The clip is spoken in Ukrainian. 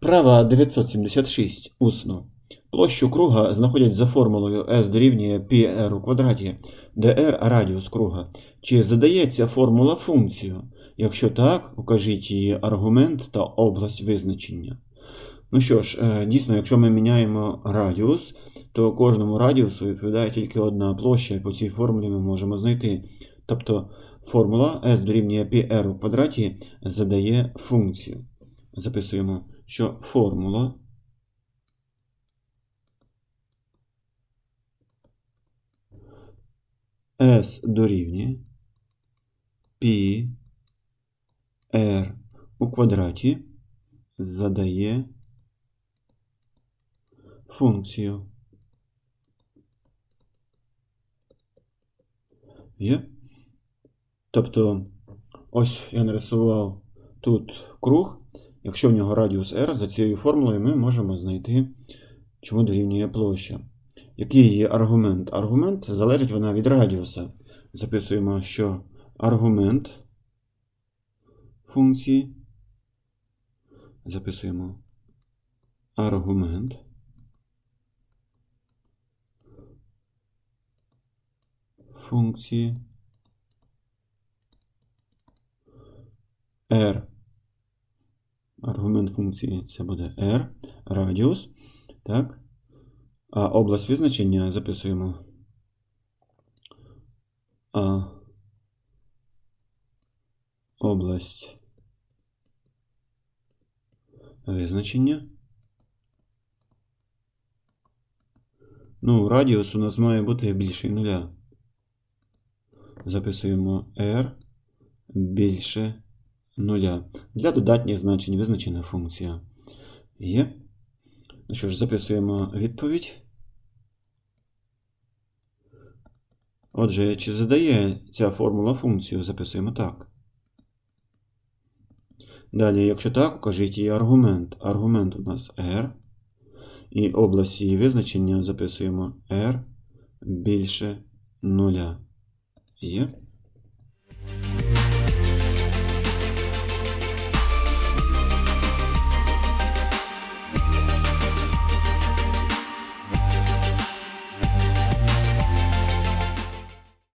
Вправа 976. Усно. Площу круга знаходять за формулою S дорівнює πr у квадраті, де r – радіус круга. Чи задається формула функцію? Якщо так, укажіть її аргумент та область визначення. Ну що ж, е, дійсно, якщо ми міняємо радіус, то кожному радіусу відповідає тільки одна площа, і по цій формулі ми можемо знайти. Тобто формула S дорівнює πr у квадраті задає функцію. Записуємо, що формула S дорівнює π r у квадраті задає функцію. Є? Тобто, ось я нарисував тут круг. Якщо в нього радіус r, за цією формулою ми можемо знайти, чому дорівнює площа. Який є аргумент? Аргумент залежить вона від радіуса. Записуємо, що аргумент функції. Записуємо аргумент. Функції r. Аргумент функції це буде r, радіус. Так. А область визначення записуємо. А область визначення. Ну, радіус у нас має бути більший нуля. Записуємо r більше нуля. Для додатніх значень визначена функція. Є. Ну що ж, записуємо відповідь. Отже, чи задає ця формула функцію? Записуємо так. Далі, якщо так, укажіть її аргумент. Аргумент у нас r. І область її визначення записуємо r більше нуля. Є.